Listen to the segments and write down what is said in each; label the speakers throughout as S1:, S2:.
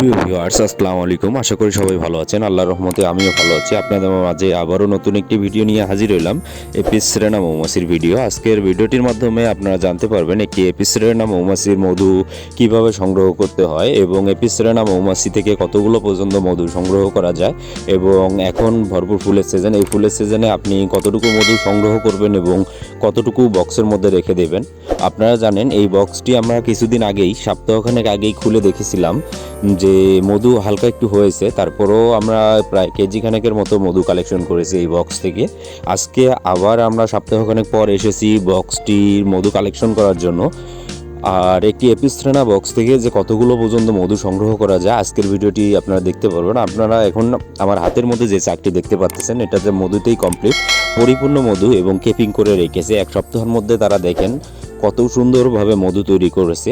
S1: Viewers আসসালামু আলাইকুম। আশা করি সবাই ভালো আছেন। আল্লাহর রহমতে আমিও ভালো আছি। আপনাদের মাঝে আবারও নতুন একটি ভিডিও নিয়ে হাজির হইলাম এপিস সেরেনা মৌমাছির ভিডিও আজকের ভিডিওটির মাধ্যমে আপনারা জানতে পারবেন একটি এপিস সেরেনা মৌমাছির মধু কীভাবে সংগ্রহ করতে হয় এবং এপিস সেরেনা মৌমাছি থেকে কতগুলো পর্যন্ত মধু সংগ্রহ করা যায় এবং এখন ভরপুর ফুলের সিজন এই ফুলের সিজনে আপনি কতটুকু মধু সংগ্রহ করবেন এবং কতটুকু বক্সের মধ্যে রেখে দেবেন? আপনারা জানেন, এই বক্সটি আমরা কিছুদিন আগেই, সপ্তাহখানেক আগেই খুলে দেখেছিলাম যে মধু হালকা একটু হয়েছে, তারপরেও আমরা প্রায় কেজি খানেকের মতো মধু কালেকশন করেছি এই বক্স থেকে। আজকে আবার আমরা সপ্তাহখানেক পর এসেছি বক্সটির মধু কালেকশন করার জন্য। আর একটি এপিস্ট্রেনা বক্স থেকে যে কতগুলো পর্যন্ত মধু সংগ্রহ করা যায়, আজকের ভিডিওটি আপনারা দেখতে পারবেন। আপনারা এখন আমার হাতের মধ্যে যে চাকটি দেখতে পাচ্ছেন, এটা যে মধুতেই কমপ্লিট পরিপূর্ণ মধু এবং কেপিং করে রেখেছে। এক সপ্তাহের মধ্যে তারা দেখেন কত সুন্দরভাবে মধু তৈরি করেছে।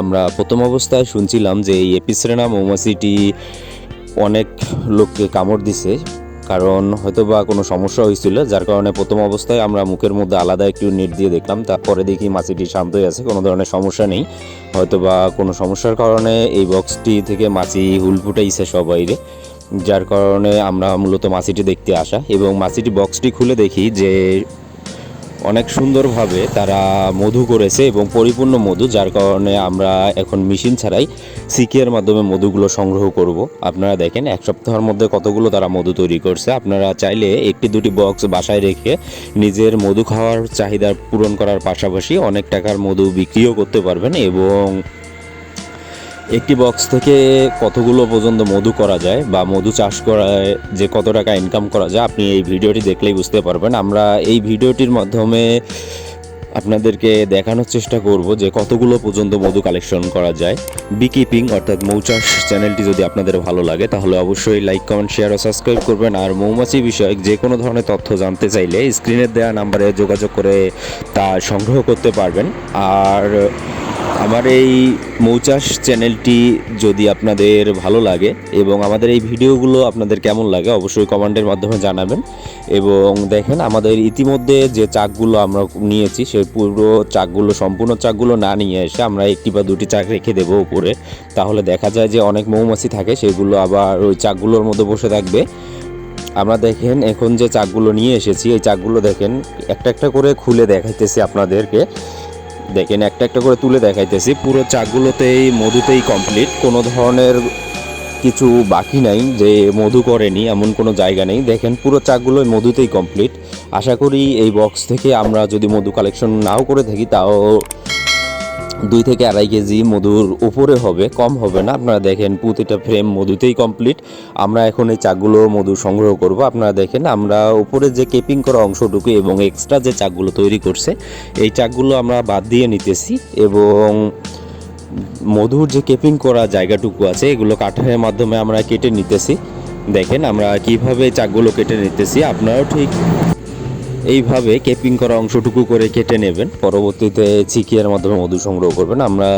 S1: আমরা প্রথম অবস্থায় শুনছিলাম যে এই এপিসেরেনা মৌমাছিটি অনেক লোককে কামড় দিছে, কারণ হয়তো বা কোনো সমস্যা হয়েছিল। যার কারণে প্রথম অবস্থায় আমরা মুখের মধ্যে আলাদা একটু নেট দিয়ে দেখলাম। তারপরে দেখি মাছিটি শান্তই আছে, কোনো ধরনের সমস্যা নেই। হয়তো বা কোনো সমস্যার কারণে এই বক্সটি থেকে মাছি হুল ফুটাইছে সবাইরে, যার কারণে আমরা মূলত মাছিটি দেখতে আসা এবং মাছিটি বক্সটি খুলে দেখি যে অনেক সুন্দরভাবে তারা মধু করেছে এবং পরিপূর্ণ মধু, যার কারণে আমরা এখন মেশিন ছাড়াই সিকিয়ের মাধ্যমে মধুগুলো সংগ্রহ করব। আপনারা দেখেন, এক সপ্তাহের মধ্যে কতগুলো তারা মধু তৈরি করছে। আপনারা চাইলে একটি দুটি বক্স বাসায় রেখে নিজের মধু খাওয়ার চাহিদা পূরণ করার পাশাপাশি অনেক টাকার মধু বিক্রিও করতে পারবেন এবং একটি বক্স থেকে কতগুলো পর্যন্ত মধু করা যায় বা মধু চাষ করায় যে কত টাকা ইনকাম করা যায়, আপনি এই ভিডিওটি দেখলেই বুঝতে পারবেন। আমরা এই ভিডিওটির মাধ্যমে আপনাদেরকে দেখানোর চেষ্টা করব যে কতগুলো পর্যন্ত মধু কালেকশন করা যায়। বিকিপিং অর্থাৎ মৌচাষ চ্যানেলটি যদি আপনাদের ভালো লাগে, তাহলে অবশ্যই লাইক কমেন্ট শেয়ার ও সাবস্ক্রাইব করবেন। আর মৌমাছি বিষয়ক যে কোনো ধরনের তথ্য জানতে চাইলে স্ক্রিনের দেওয়া নাম্বারে যোগাযোগ করে তা সংগ্রহ করতে পারবেন। আর আমার এই মৌচাষ চ্যানেলটি যদি আপনাদের ভালো লাগে এবং আমাদের এই ভিডিওগুলো আপনাদের কেমন লাগে, অবশ্যই কমেন্টের মাধ্যমে জানাবেন। এবং দেখেন, আমাদের ইতিমধ্যে যে চাকগুলো আমরা নিয়েছি সেই পুরো চাকগুলো, সম্পূর্ণ চাকগুলো না নিয়ে এসে আমরা একটি বা দুটি চাক রেখে দেবো উপরে। তাহলে দেখা যায় যে অনেক মৌমাছি থাকে, সেগুলো আবার ওই চাকগুলোর মধ্যে বসে থাকবে। আমরা দেখেন, এখন যে চাকগুলো নিয়ে এসেছি, এই চাকগুলো দেখেন, একটা একটা করে খুলে দেখাইতেছি আপনাদেরকে। দেখেন, একটা একটা করে তুলে দেখাইতেছি। পুরো চাকগুলোতেই মধুতেই কমপ্লিট কোনো ধরনের কিছু বাকি নাই যে মধু করেনি, এমন কোনো জায়গা নেই। দেখেন, পুরো চাকগুলো মধুতেই কমপ্লিট আশা করি এই বক্স থেকে আমরা যদি মধু কালেকশন নাও করে থাকি, তাও দুই থেকে আড়াই কেজি মধুর উপরে হবে, কম হবে না। আপনারা দেখেন প্রতিটা ফ্রেম মধুতেই কমপ্লিট আমরা এখন এই চাকগুলো মধু সংগ্রহ করব। আপনারা দেখেন, আমরা উপরে যে কেপিং করা অংশটুকু এবং এক্সট্রা যে চাকগুলো তৈরি করছে, এই চাকগুলো আমরা বাদ দিয়ে নিতেছি এবং মধুর যে কেপিং করা জায়গাটুকু আছে, এগুলো কাঠের মাধ্যমে আমরা কেটে নিতেছি। দেখেন, আমরা কীভাবে চাকগুলো কেটে নিতেছি। আপনারাও ঠিক এইভাবে কেপিং করা অংশটুকু করে কেটে নেবেন। পরবর্তীতে চিকিয়ার মাধ্যমে মধু সংগ্রহ করবেন। আমরা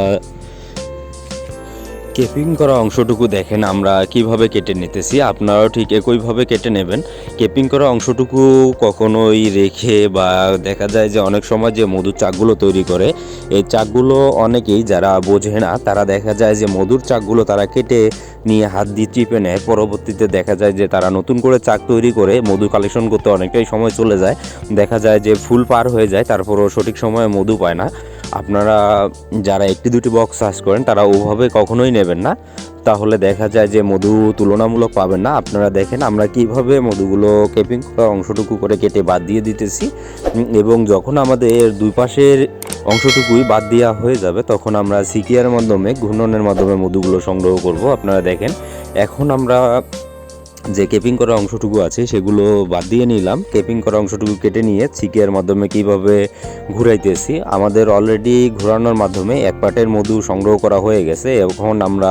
S1: কেপিং করা অংশটুকু দেখেন আমরা কীভাবে কেটে নিতেছি। আপনারাও ঠিক একইভাবে কেটে নেবেন। কেপিং করা অংশটুকু কখনোই রেখে বা দেখা যায় যে অনেক সময় যে মধুর চাকগুলো তৈরি করে, এই চাকগুলো অনেকেই যারা বোঝে না, তারা দেখা যায় যে মধুর চাকগুলো তারা কেটে নিয়ে হাত দিয়ে চিপে নেয়। পরবর্তীতে দেখা যায় যে তারা নতুন করে চাক তৈরি করে, মধু কালেকশন করতে অনেকটাই সময় চলে যায়। দেখা যায় যে ফুল পার হয়ে যায়, তারপরও সঠিক সময়ে মধু পায় না। আপনারা যারা একটি দুটি বক্স চাষ করেন, তারা ওভাবে কখনোই নেবেন না। তাহলে দেখা যায় যে মধু তুলনামূলক পাবেন না। আপনারা দেখেন আমরা কীভাবে মধুগুলো কেপিং অংশটুকু করে কেটে বাদ দিয়ে দিতেছি। এবং যখন আমাদের দুই পাশের অংশটুকুই বাদ দেওয়া হয়ে যাবে, তখন আমরা সিকিয়ার মাধ্যমে, ঘূর্ণনের মাধ্যমে মধুগুলো সংগ্রহ করব। আপনারা দেখেন, এখন আমরা যে কেপিং করা অংশটুকু আছে সেগুলো বাদ দিয়ে নিলাম। কেপিং করা অংশটুকু কেটে নিয়ে ছিকিয়ার মাধ্যমে কীভাবে ঘুরাইতেছি, আমাদের অলরেডি ঘোরানোর মাধ্যমে এক পাটের মধু সংগ্রহ করা হয়ে গেছে। এখন আমরা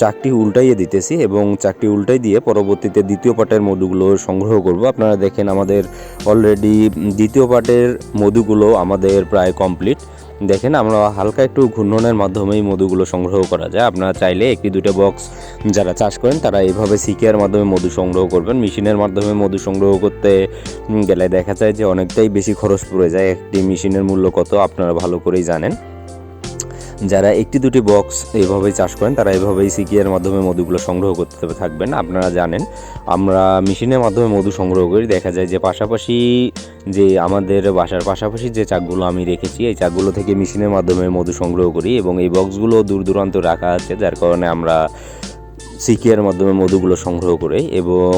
S1: চাকটি উল্টাইয়ে দিতেছি এবং চাকটি উল্টাই দিয়ে পরবর্তীতে দ্বিতীয় পাটের মধুগুলো সংগ্রহ করব। আপনারা দেখেন আমাদের অলরেডি দ্বিতীয় পাটের মধুগুলো আমাদের প্রায় কমপ্লিট দেখেন, আমরা হালকা একটু ঘূর্ণনের মাধ্যমেই মধুগুলো সংগ্রহ করা যায়। আপনারা চাইলে একটি দুটো বক্স যারা চাষ করেন, তারা এইভাবে সিকিয়ার মাধ্যমে মধু সংগ্রহ করবেন। মেশিনের মাধ্যমে মধু সংগ্রহ করতে গেলে দেখা যায় যে অনেকটাই বেশি খরচ পড়ে যায়। একটি মেশিনের মূল্য কত, আপনারা ভালো করেই জানেন। যারা একটি দুটি বক্স এইভাবেই চাষ করেন, তারা এভাবেই সিকিয়ার মাধ্যমে মধুগুলো সংগ্রহ করতে থাকবেন আপনারা জানেন। আমরা মেশিনের মাধ্যমে মধু সংগ্রহ করি, দেখা যায় যে পাশাপাশি যে আমাদের বাসার পাশাপাশি যে চাকগুলো আমি রেখেছি, এই চাকগুলো থেকে মেশিনের মাধ্যমে মধু সংগ্রহ করি এবং এই বক্সগুলো দূর দূরান্ত রাখা আছে, যার কারণে আমরা সিকিয়ার মাধ্যমে মধুগুলো সংগ্রহ করে এবং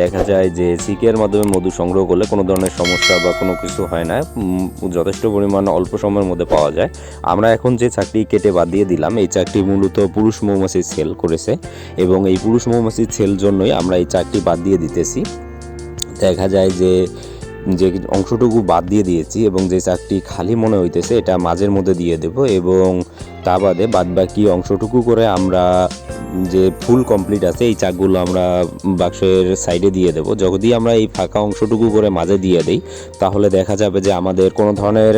S1: দেখা যায় যে সিকিয়ার মাধ্যমে মধু সংগ্রহ করলে কোনো ধরনের সমস্যা বা কোনো কিছু হয় না যথেষ্ট পরিমাণ অল্প সময়ের মধ্যে পাওয়া যায়। আমরা এখন যে চাকরি কেটে বাদ দিয়ে দিলাম, এই চাকরি মূলত পুরুষ মৌমাছি সেল করেছে এবং এই পুরুষ মৌমাছির সেল জন্যই আমরা এই চাকরি বাদ দিয়ে দিতেছি। দেখা যায় যে যে অংশটুকু বাদ দিয়ে দিয়েছি এবং যে চাকটি খালি মনে হইতেছে, এটা মাঝের মধ্যে দিয়ে দেব এবং তা বাদে বাদ বাকি অংশটুকু করে আমরা যে ফুল কমপ্লিট আছে, এই চাকগুলো আমরা বাক্সের সাইডে দিয়ে দেব। যদি আমরা এই ফাঁকা অংশটুকু করে মাঝে দিয়ে দিই, তাহলে দেখা যাবে যে আমাদের কোনো ধরনের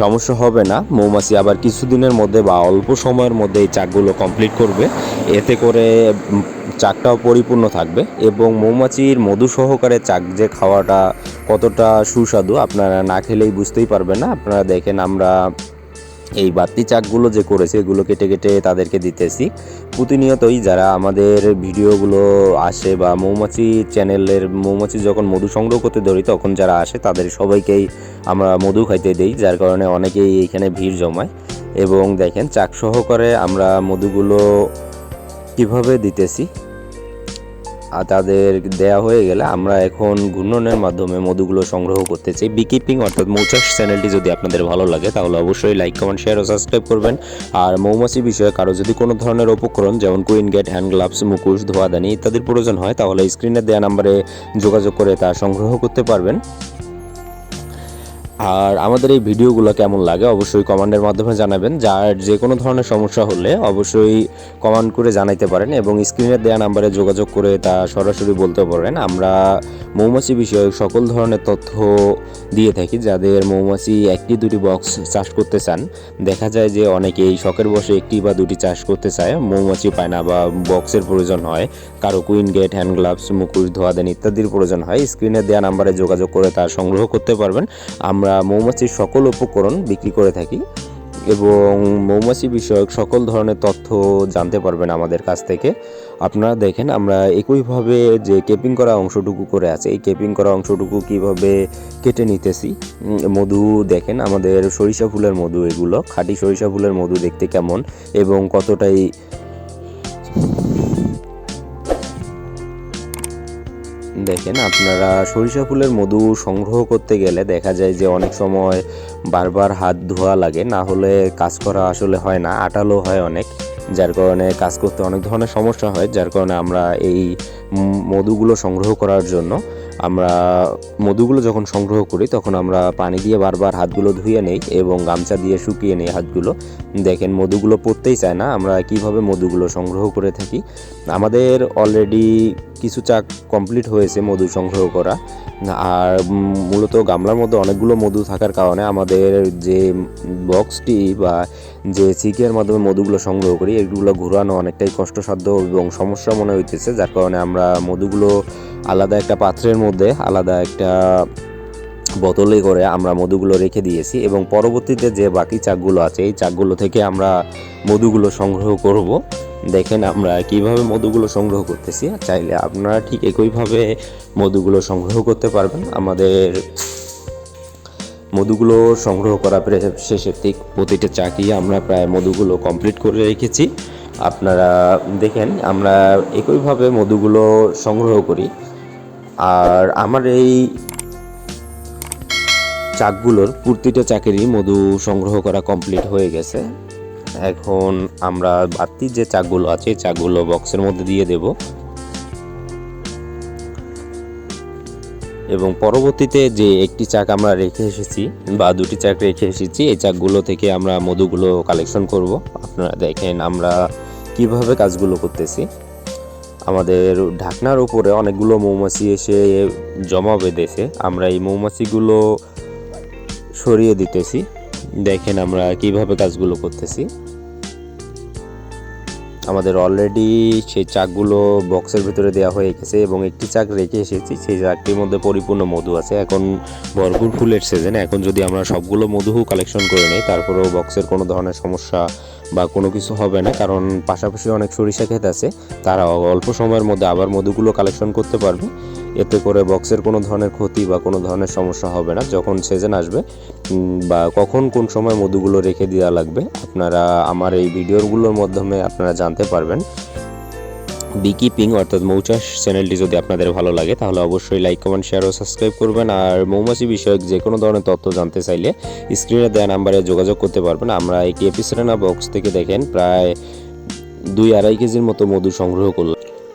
S1: সমস্যা হবে না। মৌমাছি আবার কিছুদিনের মধ্যে বা অল্প সময়ের মধ্যে এই চাকগুলো কমপ্লিট করবে। এতে করে চাকটাও পরিপূর্ণ থাকবে এবং মৌমাছির মধু সহকারে চাক যে খাওয়াটা কতটা সুস্বাদু আপনারা না খেলেই বুঝতেই পারবেন না। আপনারা দেখেন আমরা এই বাড়তি চাকগুলো যে করেছে, এগুলো কেটে কেটে তাদেরকে দিতেছি। প্রতিনিয়তই যারা আমাদের ভিডিওগুলো আসে বা মৌমাছি চ্যানেলের মৌমাছি যখন মধু সংগ্রহ করতে ধরি, তখন যারা আসে তাদের সবাইকেই আমরা মধু খাইতে দেই, যার কারণে অনেকেই এইখানে ভিড় জমায়। এবং দেখেন, চাক সহকারে আমরা মধুগুলো কীভাবে দিতেছি তাদের দেয়া হয়ে গেলে আমরা এখন ঘূর্ণনের মাধ্যমে মধুগুলো সংগ্রহ করতে চাই। বিকিপিং অর্থাৎ মৌচাষ চ্যানেলটি যদি আপনাদের ভালো লাগে, তাহলে অবশ্যই লাইক কমেন্ট শেয়ার ও সাবস্ক্রাইব করবেন। আর মৌমাছি বিষয়ে কারও যদি কোনো ধরনের উপকরণ, যেমন কুইন গেট হ্যান্ড গ্লাভস মুকুশ ধোয়াদানি ইত্যাদির প্রয়োজন হয়, তাহলে স্ক্রিনে দেওয়া নাম্বারে যোগাযোগ করে তা সংগ্রহ করতে পারবেন। আর আমাদের এই ভিডিওগুলো কেমন লাগে অবশ্যই কমেন্টের মাধ্যমে জানাবেন। যার যে কোনো ধরনের সমস্যা হলে অবশ্যই কমেন্ট করে জানাইতে পারেন এবং স্ক্রিনে দেওয়া নাম্বারে যোগাযোগ করে তা সরাসরি বলতে পারেন। আমরা মৌমাছি বিষয়ক সকল ধরনের তথ্য দিয়ে থাকি, যাদের মৌমাছি একটি দুটি বক্স চাষ করতে চান। দেখা যায় যে অনেকেই শখের বসে একটি বা দুটি চাষ করতে চায়, মৌমাছি পায় না বা বক্সের প্রয়োজন হয়। কারও কুইন গেট হ্যান্ড গ্লাভস মুখোশ ধোয়াদেন ইত্যাদির প্রয়োজন হয়। স্ক্রিনে দেওয়া নাম্বারে যোগাযোগ করে তা সংগ্রহ করতে পারবেন। আমরা মৌমাছির সকল উপকরণ বিক্রি করে থাকি এবং মৌমাছি বিষয়ক সকল ধরনের তথ্য জানতে পারবেন আমাদের কাছ থেকে। আপনারা দেখেন, আমরা একইভাবে যে কেপিং করা অংশটুকু করে আছে, এই কেপিং করা অংশটুকু কীভাবে কেটে নিতেছি মধু দেখেন, আমাদের সরিষা ফুলের মধু এগুলো, খাঁটি সরিষা ফুলের মধু দেখতে কেমন এবং কতটাই দেখেন, আপনারা সরিষা ফুলের মধু সংগ্রহ করতে গেলে দেখা যায় যে অনেক সময় বারবার হাত ধোয়া লাগে। না হলে কাজ করা আসলে হয় না, আটালো হয় অনেক, যার কারণে কাজ করতে অনেক ধরনের সমস্যা হয়, যার কারণে আমরা এই মধুগুলো সংগ্রহ করার জন্য আমরা মধুগুলো যখন সংগ্রহ করি, তখন আমরা পানি দিয়ে বারবার হাতগুলো ধুয়ে নেই এবং গামছা দিয়ে শুকিয়ে নেই হাতগুলো। দেখেন, মধুগুলো পড়তেই চায় না। আমরা কীভাবে মধুগুলো সংগ্রহ করে থাকি? আমাদের অলরেডি কিছু চাক কমপ্লিট হয়েছে মধু সংগ্রহ করা। আর মূলত গামলার মধ্যে অনেকগুলো মধু থাকার কারণে আমাদের যে বক্সটি বা যে সিকের মাধ্যমে মধুগুলো সংগ্রহ করি, এগুলো ঘোরানো অনেকটাই কষ্টসাধ্য এবং সমস্যা মনে হইতেছে। যার কারণে আমরা মধুগুলো আলাদা একটা পাত্রের মধ্যে আলাদা একটা বোতলে করে আমরা মধুগুলো রেখে দিয়েছি এবং পরবর্তীতে যে বাকি চাকগুলো আছে, এই চাকগুলো থেকে আমরা মধুগুলো সংগ্রহ করব। দেখেন আমরা কীভাবে মধুগুলো সংগ্রহ করতেছি। চাইলে আপনারা ঠিক একইভাবে মধুগুলো সংগ্রহ করতে পারবেন। আমাদের মধুগুলো সংগ্রহ করা শেষের দিক প্রতিটা চাকি আমরা প্রায় মধুগুলো কমপ্লিট করে রেখেছি। আপনারা দেখেন আমরা একইভাবে মধুগুলো সংগ্রহ করি। আর আমার এই চাকগুলোর প্রতিটা চাকেরই মধু সংগ্রহ করা কমপ্লিট হয়ে গেছে। এখন আমরা বাড়তি যে চাকগুলো আছে চাকগুলো বক্সের মধ্যে দিয়ে দেব। এবং পরবর্তীতে যে একটি চাক আমরা রেখে এসেছি বা দুটি চাক রেখে এসেছি, এই চাকগুলো থেকে আমরা মধুগুলো কালেকশন করব। আপনারা দেখেন আমরা কীভাবে কাজগুলো করতেছি। আমাদের ঢাকনার উপরে অনেকগুলো মৌমাছি এসে জমা বেঁধেছে। আমরা এই মৌমাছিগুলো সরিয়ে দিতেছি। দেখেন আমরা কীভাবে কাজগুলো করতেছি। আমাদের অলরেডি সেই চাকগুলো বক্সের ভিতরে দেওয়া হয়ে গেছে এবং একটি চাক রেখে এসেছি, সেই চাকটির মধ্যে পরিপূর্ণ মধু আছে। এখন ভরপুর ফুলের সিজন এখন যদি আমরা সবগুলো মধু কালেকশন করে নিই, তারপরেও বক্সের কোনো ধরনের সমস্যা বা কোনো কিছু হবে না, কারণ পাশাপাশি অনেক সরিষা ক্ষেত আছে, তারা অল্প সময়ের মধ্যে আবার মধুগুলো কালেকশন করতে পারবে। এতে করে বক্সের কোনো ধরনের ক্ষতি বা কোনো ধরনের সমস্যা হবে না। যখন সিজন আসবে বা কখন কোন সময় মধুগুলো রেখে দেওয়া লাগবে, আপনারা আমার এই ভিডিওগুলোর মাধ্যমে আপনারা জানতে পারবেন। বিকিপিং অর্থাৎ মৌচাষ চ্যানেলটি যদি আপনাদের ভালো লাগে, তাহলে অবশ্যই লাইক কমেন্ট শেয়ার ও সাবস্ক্রাইব করবেন। আর মৌমাছি বিষয়ক যে কোনো ধরনের তথ্য জানতে চাইলে স্ক্রিনে দেওয়া নাম্বারে যোগাযোগ করতে পারবেন। আমরা এই কেপিসেরেনা বক্স থেকে দেখেন প্রায় দুই আড়াই কেজির মতো মধু সংগ্রহ করলাম।